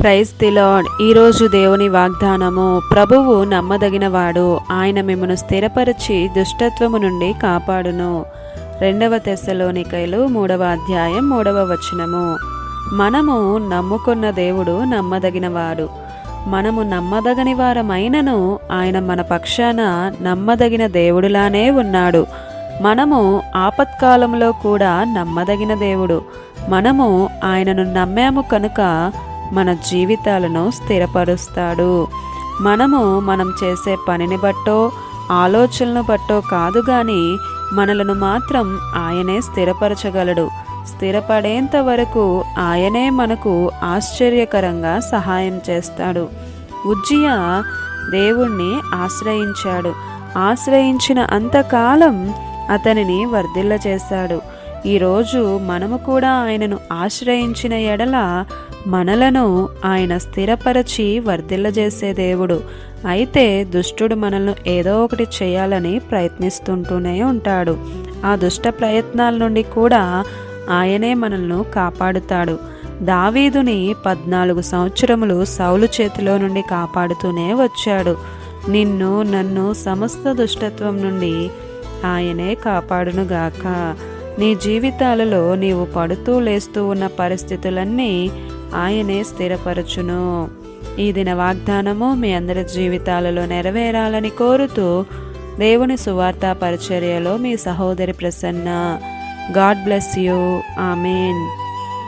Praise the ఈరోజు దేవుని వాగ్దానము ప్రభువు నమ్మదగినవాడు ఆయన మిమ్మను స్థిరపరిచి దుష్టత్వము నుండి కాపాడును. రెండవ తెశలోనికైలు మూడవ అధ్యాయం మూడవ వచనము. మనము నమ్ముకున్న దేవుడు నమ్మదగినవాడు. మనము నమ్మదగని వారమైనను ఆయన మన పక్షాన నమ్మదగిన దేవుడులానే ఉన్నాడు. మనము ఆపత్కాలంలో కూడా నమ్మదగిన దేవుడు. మనము ఆయనను నమ్మాము కనుక మన జీవితాలను స్థిరపరుస్తాడు. మనము మనం చేసే పనిని బట్టో ఆలోచనలను బట్టో కాదు గాని మనలను మాత్రం ఆయనే స్థిరపరచగలడు. స్థిరపడేంత వరకు ఆయనే మనకు ఆశ్చర్యకరంగా సహాయం చేస్తాడు. ఉజ్జియ దేవుణ్ణి ఆశ్రయించాడు. ఆశ్రయించిన అంతకాలం అతనిని వర్ధిల్ల చేశాడు ఈరోజు మనము కూడా ఆయనను ఆశ్రయించిన ఎడల మనలను ఆయన స్థిరపరచి వర్ధిల్లజేసే దేవుడు. అయితే దుష్టుడు మనల్ని ఏదో ఒకటి చేయాలని ప్రయత్నిస్తుంటూనే ఉంటాడు. ఆ దుష్ట ప్రయత్నాల నుండి కూడా ఆయనే మనల్ని కాపాడుతాడు. దావీదుని పద్నాలుగు సంవత్సరములు సౌలు చేతిలో నుండి కాపాడుతూనే వచ్చాడు. నిన్ను నన్ను సమస్త దుష్టత్వం నుండి ఆయనే కాపాడునుగాక. నీ జీవితాలలో నీవు పడుతూ లేస్తూ ఉన్న పరిస్థితులన్నీ ఆయనే స్థిరపరచును. ఈ దిన వాగ్దానము మీ అందరి జీవితాలలో నెరవేరాలని కోరుతూ దేవుని సువార్త పరిచర్యలో మీ సహోదరి Prasanna. God bless you. Amen.